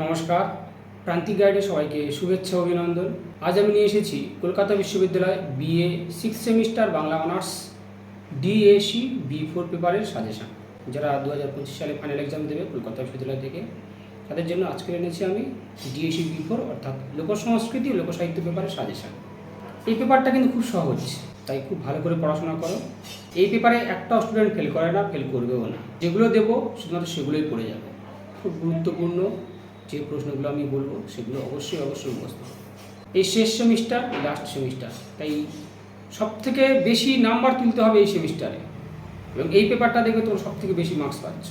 নমস্কার। প্রান্তিক গাইডে সবাইকে শুভেচ্ছা, অভিনন্দন। আজ আমি নিয়ে এসেছি কলকাতা বিশ্ববিদ্যালয় BA six semester Bangla honours DSC B four পেপারের সাজেশন যারা দু হাজার পঁচিশ সালে ফাইনাল এক্সাম দেবে কলকাতা বিশ্ববিদ্যালয় থেকে, তাদের জন্য আজকে এনেছি আমি ডিএসি বি ফোর অর্থাৎ লোকসংস্কৃতি ও লোকসাহিত্য পেপারের সাজেশন এই পেপারটা কিন্তু খুব সহজ, তাই খুব ভালো করে পড়াশোনা করো। এই পেপারে একটাও স্টুডেন্ট ফেল করে না ফেল করবেও না। যেগুলো দেবো, শুধুমাত্র সেগুলোই পড়ে যাবে। খুব গুরুত্বপূর্ণ। যে প্রশ্নগুলো আমি বলব, সেগুলো অবশ্যই অবশ্যই করো। এই শেষ সেমিস্টার লাস্ট সেমিস্টার। তাই সব থেকে বেশি নাম্বার তুলতে হবে এই সেমিস্টারে। এবং এই পেপারটা দেখবে তোমরা সব থেকে বেশি মার্কস পাচ্ছ।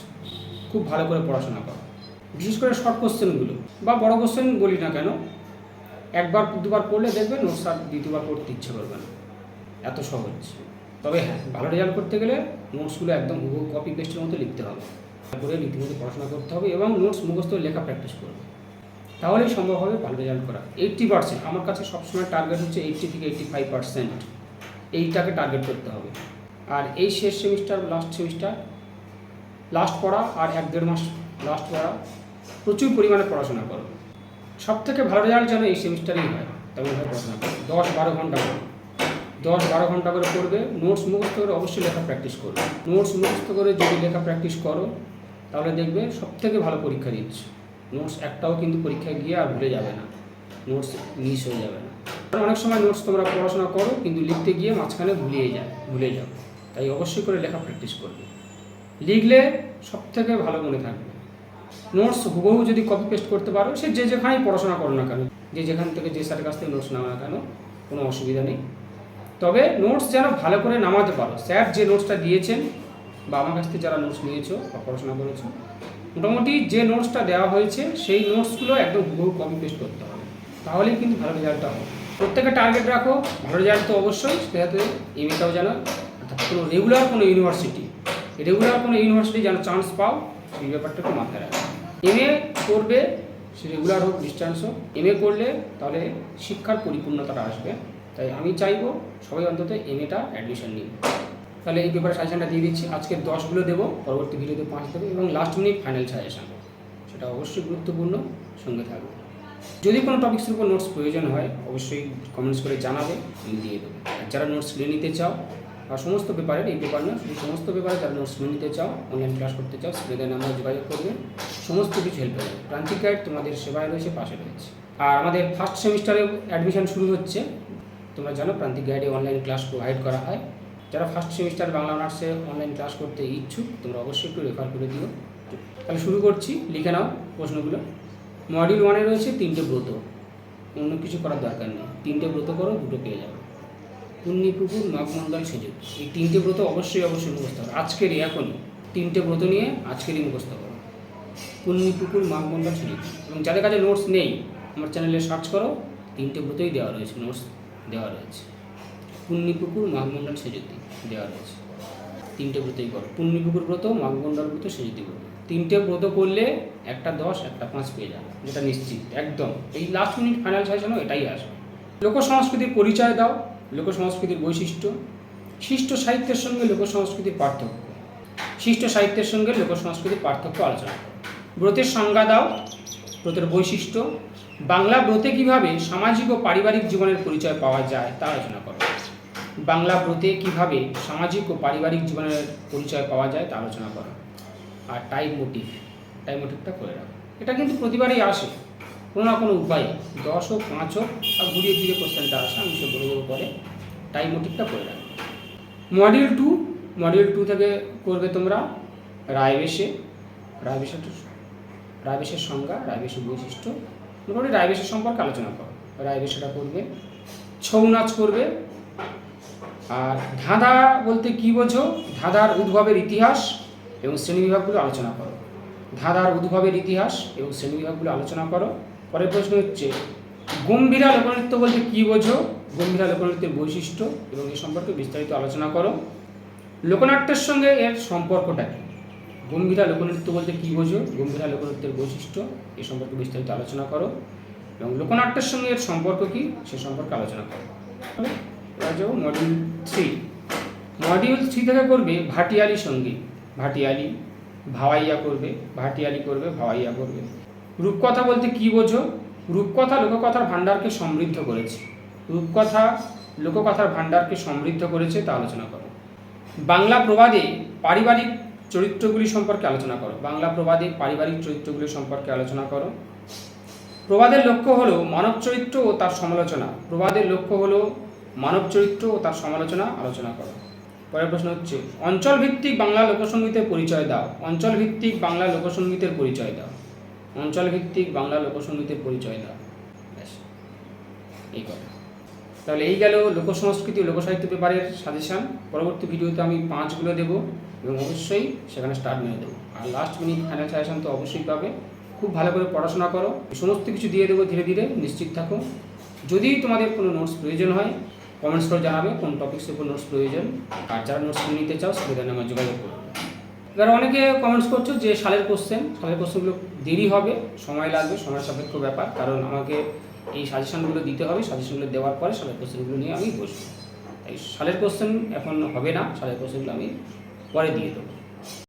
খুব ভালো করে পড়াশোনা করো। বিশেষ করে শর্ট কোশ্চেনগুলো বা বড় কোশ্চেন বলি না কেন, একবার, দুবার পড়লে দেখবে নোটস আর দ্বিতীয়বার পড়তে ইচ্ছে করবে না। এত সহজ। তবে হ্যাঁ ভালো রেজাল্ট করতে গেলে নোটসগুলো একদম হুবহু কপি পেস্টের মতো লিখতে হবে। করে রীতিমতো পড়াশোনা করতে হবে এবং নোটস মুখস্থ লেখা প্র্যাকটিস করবে। তাহলেই সম্ভব হবে ভালো রেজাল্ট করা। এইট্টি পার্সেন্ট আমার কাছে সবসময় টার্গেট হচ্ছে এইট্টি থেকে এইট্টি ফাইভ পার্সেন্ট এইটাকে টার্গেট করতে হবে। আর এই শেষ সেমিস্টার লাস্ট সেমিস্টার লাস্ট পড়া আর এক দেড় মাস লাস্ট পড়া, প্রচুর পরিমাণে পড়াশোনা করো। সব থেকে ভালো রেজাল্ট যেন এই সেমিস্টারেই হয় তেমনভাবে পড়াশোনা করো। দশ বারো ঘণ্টা করো দশ বারো ঘণ্টা করে পড়বে নোটস মুখস্থ করে অবশ্যই লেখা প্র্যাকটিস করবে। নোটস মুখস্থ করে যদি লেখা প্র্যাকটিস করো তাহলে দেখবে সব থেকে ভালো পরীক্ষা দিচ্ছ। নোটস একটাও কিন্তু পরীক্ষায় গিয়ে আর ভুলে যাবে না। নোটস মিস হয়ে যাবে না। অনেক সময় নোটস তোমরা পড়াশোনা করো, কিন্তু লিখতে গিয়ে মাঝখানে ভুলিয়ে যায়, ভুলে যাও। তাই অবশ্যই করে লেখা প্র্যাকটিস করবে। লিখলে সব থেকে ভালো মনে থাকবে। নোটস হুবহু যদি কপি পেস্ট করতে পারো, সে যে যেখানেই পড়াশোনা করো না কেন, যে যেখান থেকে যে স্যারের কাছ থেকে নোটস নাও না কেন, কোনো অসুবিধা নেই। তবে নোটস যেন ভালো করে নামাতে পারো। স্যার যে নোটসটা দিয়েছেন বা আমার কাছ থেকে যারা নোটস নিয়েছো বা পড়াশোনা করেছ, মোটামুটি যে নোটসটা দেওয়া হয়েছে, সেই নোটসগুলো একদম হুবহু কপি পেস্ট করতে হবে। তাহলেই কিন্তু ভালো রেজাল্টটা হবে। প্রত্যেকে টার্গেট রাখো, ভালো রেজাল্ট তো অবশ্যই সেটাতে এমএটাও যেন অর্থাৎ কোনো রেগুলার কোনো ইউনিভার্সিটি রেগুলার কোনো ইউনিভার্সিটি যেন চান্স পাও, সেই ব্যাপারটা একটু মাথায় রাখো। এমএ করবে, সে রেগুলার হোক ডিস্টেন্স হোক এমএ করলে তাহলে শিক্ষার পরিপূর্ণতাটা আসবে। তাই আমি চাইব সবাই অন্তত এমএটা অ্যাডমিশন নিন তাহলে এই পেপারে সাজেশনটা দিয়ে দিচ্ছি। আজকে দশগুলো দেবো, পরবর্তী ভিডিওতে পাঁচ দেবো এবং লাস্ট মিনিট ফাইনাল সাজেশন সেটা অবশ্যই গুরুত্বপূর্ণ, সঙ্গে থাকবে। যদি কোনো টপিক্সের উপর নোটস প্রয়োজন হয়, অবশ্যই কমেন্টস করে জানাবে, আমি দিয়ে দেবো। আর যারা নোটস নিয়ে নিতে চাও আর সমস্ত পেপারের এই পেপার না শুধু সমস্ত পেপারে যারা নোটস নিয়ে নিতে চাও অনলাইন ক্লাস করতে চাও স্ক্রিনের নাম্বার যোগাযোগ করবে, সমস্ত কিছু হেল্প হবে। প্রান্তিক গাইড তোমাদের সেবায় রয়েছে, পাশে রয়েছে। আর আমাদের ফার্স্ট সেমিস্টারে অ্যাডমিশন শুরু হচ্ছে। তোমরা জানো, প্রান্তিক গাইডে অনলাইন ক্লাস প্রোভাইড করা হয়। যারা ফার্স্ট সেমিস্টার বাংলা অনার্সে অনলাইন ক্লাস করতে ইচ্ছুক, তোমরা অবশ্যই একটু রেফার করে দিও। তাহলে শুরু করছি, লিখে নাও প্রশ্নগুলো। মডিউল ওয়ানে রয়েছে তিনটে ব্রত। অন্য কিছু করার দরকার নেই। তিনটে ব্রত করো, দুটো পেয়ে যাবে। পুণ্যপুকুর নবমণ্ডল সুযোগ এই তিনটে ব্রত অবশ্যই অবশ্যই মুখস্থ করো। আজকেরই এখনই তিনটে ব্রত নিয়ে আজকেরই মুখস্থ করো। পুণ্যপুকুর মাঘমণ্ডল সুযোগ এবং যাদের কাছে নোটস নেই, আমার চ্যানেলে সার্চ করো, তিনটে ব্রতই দেওয়া রয়েছে নোটস দেওয়া রয়েছে। পুণ্যপুকুর মাঘমণ্ডল সেজুতি দেওয়া রয়েছে। তিনটে ব্রতই কর। পুণ্যপুকুর ব্রত মাঘমণ্ডল ব্রত, সেজুতি ব্রত। তিনটে ব্রত করলে একটা দশ, একটা পাঁচ পেয়ে যাবে, যেটা নিশ্চিত, একদম। এই লাস্ট মিনিট ফাইনাল সাজেশনও এটাই আসবে। লোক সংস্কৃতির পরিচয় দাও লোক সংস্কৃতির বৈশিষ্ট্য। শিষ্ট সাহিত্যের সঙ্গে লোক সংস্কৃতির পার্থক্য। শিষ্ট সাহিত্যের সঙ্গে লোক সংস্কৃতির পার্থক্য আলোচনা ব্রতের সংজ্ঞা দাও, ব্রতের বৈশিষ্ট্য। বাংলা ব্রতে কীভাবে সামাজিক ও পারিবারিক জীবনের পরিচয় পাওয়া যায়, তা আলোচনা করো। বাংলা ব্রতে কীভাবে সামাজিক ও পারিবারিক জীবনের পরিচয় পাওয়া যায় তা আলোচনা করা। আর টাইম মোটিভ টাইম মোটিভটা করে রাখো। এটা কিন্তু প্রতিবারই আসে। কোনো না কোনো উপায়ে। দশ হোক, পাঁচ হোক, আর ঘুরিয়ে ফিরে কোশ্চেনটা আসে, আমি সে বলে দেবো পরে টাইম মোটিভটা করে রাখো। মডিউল টু মডিউল টু থেকে করবে তোমরা রায়বেশে রায়বেশে রায়বেশের সংজ্ঞা রায়বেশের বৈশিষ্ট্য। মোটামুটি রায়বেশের সম্পর্কে আলোচনা করো। রায়বেশটা করবে, ছৌ নাচ করবে আর ধাঁধা বলতে কি বোঝো? ধাঁধার উদ্ভবের ইতিহাস এবং শ্রেণীবিভাগগুলো আলোচনা করো। ধাঁধার উদ্ভবের ইতিহাস এবং শ্রেণীবিভাগগুলো আলোচনা করো। পরের প্রশ্ন হচ্ছে, গম্ভীরা লোকনৃত্য বলতে কী বোঝো? গম্ভীরা লোকনৃত্যের বৈশিষ্ট্য এবং এ সম্পর্কে বিস্তারিত আলোচনা করো। লোকনাট্যের সঙ্গে এর সম্পর্কটা কী? গম্ভীরা লোকনৃত্য বলতে কী বোঝো? গম্ভীরা লোকনৃত্যের বৈশিষ্ট্য, এ সম্পর্কে বিস্তারিত আলোচনা করো। এবং লোকনাট্যের সঙ্গে এর সম্পর্ক কী? সে সম্পর্কে আলোচনা করো। যাব মডিউল থ্রি মডিউল থ্রি থেকে করবে ভাটিয়ালি সংগীত। ভাটিয়ালি, ভাওয়াইয়া করবে, ভাটিয়ালি করবে, ভাওয়াইয়া করবে। রূপকথা বলতে কি বোঝো? রূপকথা লোককথার ভাণ্ডারকে সমৃদ্ধ করেছে। রূপকথা লোককথার ভাণ্ডারকে সমৃদ্ধ করেছে তা আলোচনা করো। বাংলা প্রবাদে পারিবারিক চরিত্রগুলি সম্পর্কে আলোচনা করো। বাংলা প্রবাদে পারিবারিক চরিত্রগুলি সম্পর্কে আলোচনা করো। প্রবাদের লক্ষ্য হলো মানব চরিত্র ও তার সমালোচনা। প্রবাদের লক্ষ্য হলো মানব চরিত্র ও তার সমালোচনা আলোচনা করো। পরের প্রশ্ন হচ্ছে, অঞ্চল ভিত্তিক বাংলা লোকসঙ্গীতের পরিচয় দাও। অঞ্চল ভিত্তিক বাংলা লোকসঙ্গীতের পরিচয় দাও। অঞ্চল ভিত্তিক বাংলা লোকসঙ্গীতের পরিচয় দাও। ব্যাস, এই কথা। তাহলে এই গেল লোকসংস্কৃতি ও লোকসাহিত্য পেপারের সাজেশান। পরবর্তী ভিডিওতে আমি পাঁচগুলো দেবো এবং অবশ্যই সেখানে স্টার্ট মেরে দেবো। আর লাস্ট মিনিট ফাইনাল সাজেশান তো অবশ্যই পাবে। খুব ভালো করে পড়াশোনা করো। সমস্ত কিছু দিয়ে দেবো ধীরে ধীরে, নিশ্চিত থাকো। যদি তোমাদের কোনো নোটস প্রয়োজন হয় কমেন্টস করে জানাবে, কোন টপিক্সের উপর নোটস প্রয়োজন আর যারা নোটস নিতে চাও সেখানে আমার যোগাযোগ করবে এবার অনেকে কমেন্টস করছ যে সালের কোশ্চেন সালের কোশ্চেনগুলো দেরি হবে, সময় লাগবে, সময় সাপেক্ষ ব্যাপার, কারণ আমাকে এই সাজেশনগুলো দিতে হবে সাজেশনগুলো দেওয়ার পরে সালের কোশ্চেনগুলো নিয়ে আমি বসবো। তাই সালের কোশ্চেন এখন হবে না, সালের কোশ্চেনগুলো আমি পরে দিয়ে দেবো।